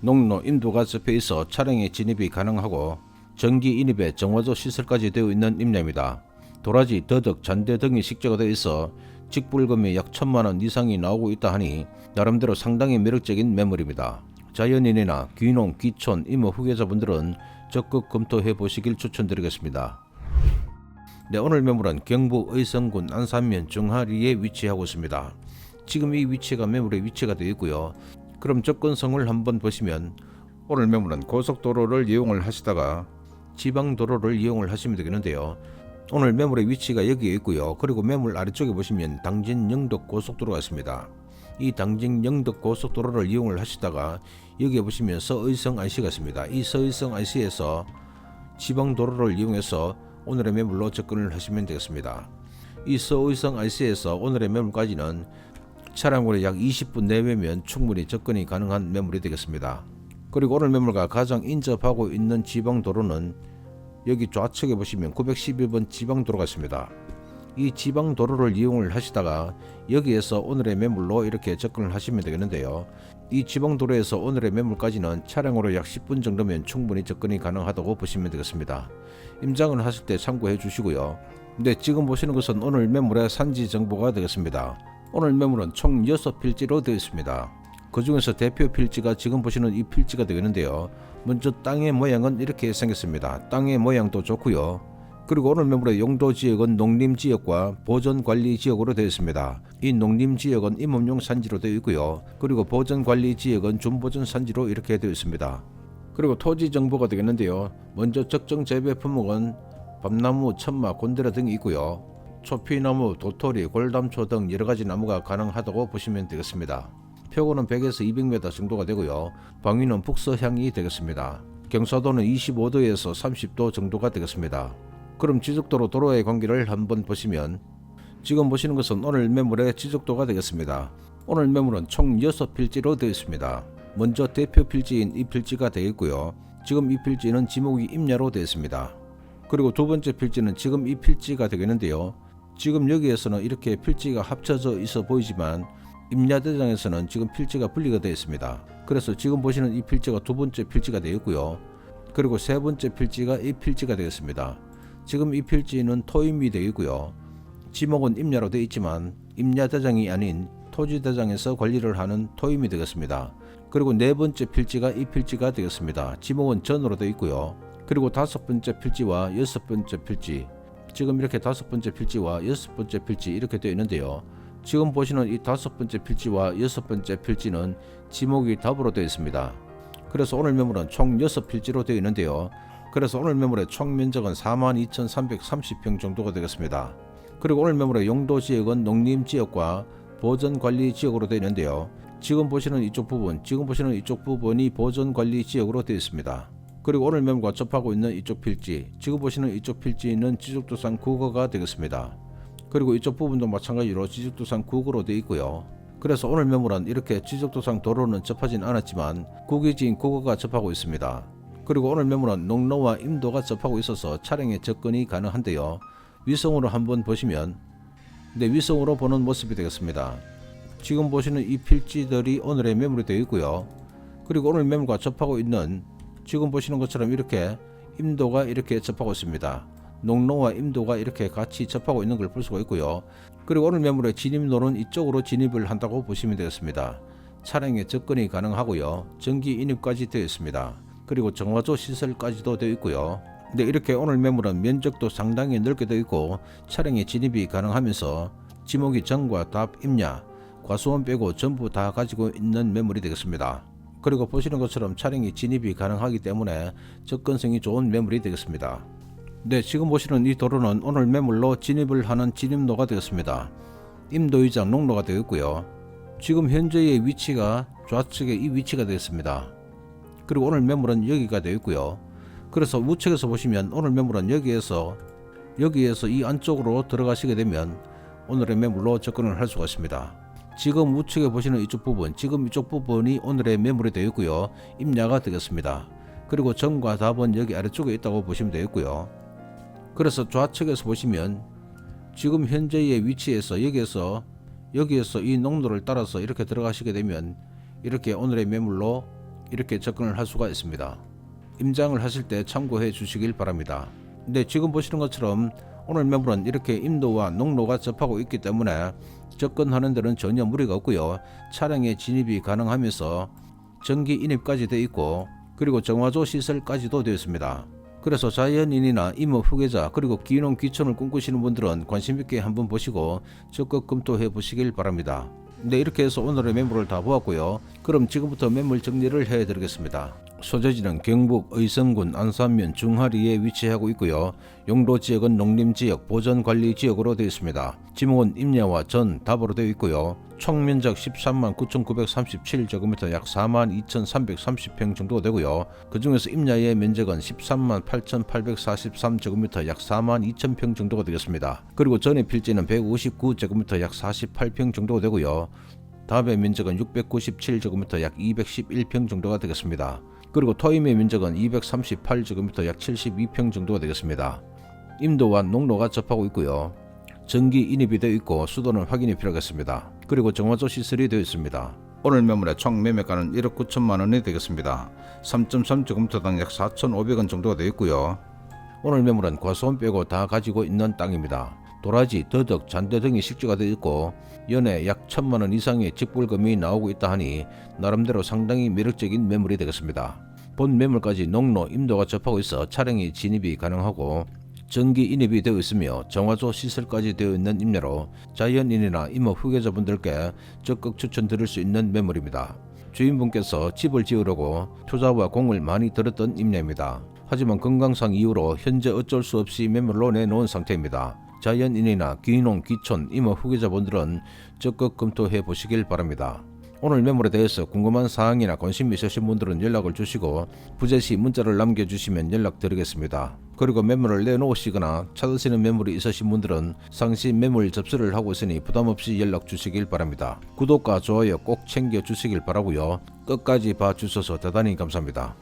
농로 임도가 접해 있어 차량의 진입이 가능하고 전기 인입에 정화조 시설까지 되어 있는 임야입니다. 도라지, 더덕, 잔대 등이 식재가 되어 있어 직불금이 약 천만 원 이상이 나오고 있다 하니 나름대로 상당히 매력적인 매물입니다. 자연인이나 귀농, 귀촌, 이모 후계자분들은 적극 검토해 보시길 추천드리겠습니다. 네, 오늘 매물은 경북 의성군 안산면 정하리에 위치하고 있습니다. 지금 이 위치가 매물의 위치가 되어 있고요. 그럼 접근성을 한번 보시면 오늘 매물은 고속도로를 이용을 하시다가 지방도로를 이용을 하시면 되겠는데요. 오늘 매물의 위치가 여기에 있고요. 그리고 매물 아래쪽에 보시면 당진 영덕 고속도로가 있습니다. 이 당진 영덕 고속도로를 이용을 하시다가 여기에 보시면 서의성 IC가 있습니다. 이 서의성 IC에서 지방도로를 이용해서 오늘의 매물로 접근을 하시면 되겠습니다. 이 서의성 IC에서 오늘의 매물까지는 차량으로 약 20분 내외면 충분히 접근이 가능한 매물이 되겠습니다. 그리고 오늘 매물과 가장 인접하고 있는 지방도로는 여기 좌측에 보시면 911번 지방도로가 있습니다. 이 지방도로를 이용을 하시다가 여기에서 오늘의 매물로 이렇게 접근을 하시면 되겠는데요. 이 지방도로에서 오늘의 매물까지는 차량으로 약 10분 정도면 충분히 접근이 가능하다고 보시면 되겠습니다. 임장을 하실 때 참고해 주시고요. 네, 지금 보시는 것은 오늘 매물의 산지 정보가 되겠습니다. 오늘 매물은 총 6필지로 되어 있습니다. 그 중에서 대표 필지가 지금 보시는 이 필지가 되겠는데요. 먼저 땅의 모양은 이렇게 생겼습니다. 땅의 모양도 좋고요. 그리고 오늘 매물의 용도 지역은 농림 지역과 보전 관리 지역으로 되어 있습니다. 이 농림 지역은 임업용 산지로 되어 있고요. 그리고 보전 관리 지역은 준보전 산지로 이렇게 되어 있습니다. 그리고 토지 정보가 되겠는데요. 먼저 적정 재배 품목은 밤나무, 천마, 곤드레 등이 있고요. 초피나무, 도토리, 골담초 등 여러 가지 나무가 가능하다고 보시면 되겠습니다. 표고는 100에서 200m 정도가 되고요. 방위는 북서향이 되겠습니다. 경사도는 25도에서 30도 정도가 되겠습니다. 그럼 지속도로 도로의 관계를 한번 보시면 지금 보시는 것은 오늘 매물의 지속도가 되겠습니다. 오늘 매물은 총 6필지로 되어 있습니다. 먼저 대표 필지인 이 필지가 되겠고요. 지금 이 필지는 지목이 임야로 되어 있습니다. 그리고 두 번째 필지는 지금 이 필지가 되겠는데요. 지금 여기에서는 이렇게 필지가 합쳐져 있어 보이지만 임야대장에서는 지금 필지가 분리가 되어 있습니다. 그래서 지금 보시는 이 필지가 두 번째 필지가 되어 있고요. 그리고 세 번째 필지가 이 필지가 되겠습니다. 지금 이 필지는 토임이 되어 있고요. 지목은 임야로 되어 있지만 임야대장이 아닌 토지대장에서 관리를 하는 토임이 되겠습니다. 그리고 네 번째 필지가 이 필지가 되겠습니다. 지목은 전으로 되어 있고요. 그리고 다섯 번째 필지와 여섯 번째 필지 지금 이렇게 다섯 번째 필지와 여섯 번째 필지 이렇게 되어 있는데요. 지금 보시는 이 다섯 번째 필지와 여섯 번째 필지는 지목이 답으로 되어 있습니다. 그래서 오늘 매물은 총 여섯 필지로 되어 있는데요. 그래서 오늘 매물의 총 면적은 42,330평 정도가 되겠습니다. 그리고 오늘 매물의 용도 지역은 농림 지역과 보전 관리 지역으로 되어 있는데요. 지금 보시는 이쪽 부분, 지금 보시는 이쪽 부분이 보전 관리 지역으로 되어 있습니다. 그리고 오늘 매물과 접하고 있는 이쪽 필지, 지금 보시는 이쪽 필지는 지적도상 국어가 되겠습니다. 그리고 이쪽 부분도 마찬가지로 지적도상 국어로 되어 있고요. 그래서 오늘 매물은 이렇게 지적도상 도로는 접하진 않았지만 국유지인 국어가 접하고 있습니다. 그리고 오늘 매물은 농로와 임도가 접하고 있어서 차량의 접근이 가능한데요. 위성으로 한번 보시면 네, 위성으로 보는 모습이 되겠습니다. 지금 보시는 이 필지들이 오늘의 매물이 되어 있고요. 그리고 오늘 매물과 접하고 있는 지금 보시는 것처럼 이렇게 임도가 이렇게 접하고 있습니다. 농로와 임도가 이렇게 같이 접하고 있는 걸 볼 수가 있고요. 그리고 오늘 매물의 진입로는 이쪽으로 진입을 한다고 보시면 되겠습니다. 차량의 접근이 가능하고요. 전기 인입까지 되어 있습니다. 그리고 정화조 시설까지도 되어 있고요. 근데 이렇게 오늘 매물은 면적도 상당히 넓게 되어 있고 차량의 진입이 가능하면서 지목이 정과 답, 임야, 과수원 빼고 전부 다 가지고 있는 매물이 되겠습니다. 그리고 보시는 것처럼 차량이 진입이 가능하기 때문에 접근성이 좋은 매물이 되겠습니다. 네, 지금 보시는 이 도로는 오늘 매물로 진입을 하는 진입로가 되겠습니다. 임도이장 농로가 되었고요. 지금 현재의 위치가 좌측에 이 위치가 되겠습니다. 그리고 오늘 매물은 여기가 되어 있고요. 그래서 우측에서 보시면 오늘 매물은 여기에서 여기에서 이 안쪽으로 들어가시게 되면 오늘의 매물로 접근을 할 수가 있습니다. 지금 우측에 보시는 이쪽 부분, 지금 이쪽 부분이 오늘의 매물이 되어 있고요. 임야가 되겠습니다. 그리고 정과 답은 여기 아래쪽에 있다고 보시면 되겠고요. 그래서 좌측에서 보시면 지금 현재의 위치에서 여기에서 여기에서 이 농도를 따라서 이렇게 들어가시게 되면 이렇게 오늘의 매물로 이렇게 접근을 할 수가 있습니다. 임장을 하실 때 참고해 주시길 바랍니다. 근데 지금 보시는 것처럼 오늘 매물은 이렇게 임도와 농로가 접하고 있기 때문에 접근하는 데는 전혀 무리가 없고요. 차량의 진입이 가능하면서 전기 인입까지 되어 있고 그리고 정화조 시설까지도 되어 있습니다. 그래서 자연인이나 임업 후계자 그리고 기농 귀촌을 꿈꾸시는 분들은 관심 있게 한번 보시고 적극 검토해 보시길 바랍니다. 네 이렇게 해서 오늘의 매물을 다 보았고요. 그럼 지금부터 매물 정리를 해 드리겠습니다. 소재지는 경북 의성군 안산면 중하리에 위치하고 있고요. 용도 지역은 농림지역 보전관리지역으로 되어 있습니다. 지목은 임야와 전 답으로 되어 있고요. 총 면적 13만 9,937제곱미터 약 4만 2,330평 정도 되고요. 그 중에서 임야의 면적은 13만 8,843제곱미터 약 4만 2,000평 정도가 되겠습니다. 그리고 전의 필지는 159제곱미터 약 48평 정도가 되고요. 답의 면적은 697제곱미터 약 211평 정도가 되겠습니다. 그리고 토임의 면적은 238제곱미터 약 72평 정도가 되겠습니다. 임도와 농로가 접하고 있고요. 전기 인입이 되어 있고 수도는 확인이 필요하겠습니다. 그리고 정화조 시설이 되어 있습니다. 오늘 매물의 총 매매가는 1억 9천만 원이 되겠습니다. 3.3제곱미터당 약 4,500원 정도가 되어 있고요. 오늘 매물은 과수원 빼고 다 가지고 있는 땅입니다. 도라지, 더덕, 잔대 등이 식재가 되어 있고 연에 약 천만 원 이상의 직불금이 나오고 있다 하니 나름대로 상당히 매력적인 매물이 되겠습니다. 본 매물까지 농로, 임도가 접하고 있어 차량이 진입이 가능하고 전기 인입이 되어 있으며 정화조 시설까지 되어 있는 임야로 자연인이나 임업 후계자분들께 적극 추천드릴 수 있는 매물입니다. 주인분께서 집을 지으려고 투자와 공을 많이 들었던 임야입니다. 하지만 건강상 이유로 현재 어쩔 수 없이 매물로 내놓은 상태입니다. 자연인이나 귀농, 귀촌, 임업 후계자분들은 적극 검토해 보시길 바랍니다. 오늘 매물에 대해서 궁금한 사항이나 관심 있으신 분들은 연락을 주시고 부재시 문자를 남겨주시면 연락드리겠습니다. 그리고 매물을 내놓으시거나 찾으시는 매물이 있으신 분들은 상시 매물 접수를 하고 있으니 부담없이 연락 주시길 바랍니다. 구독과 좋아요 꼭 챙겨 주시길 바라고요. 끝까지 봐주셔서 대단히 감사합니다.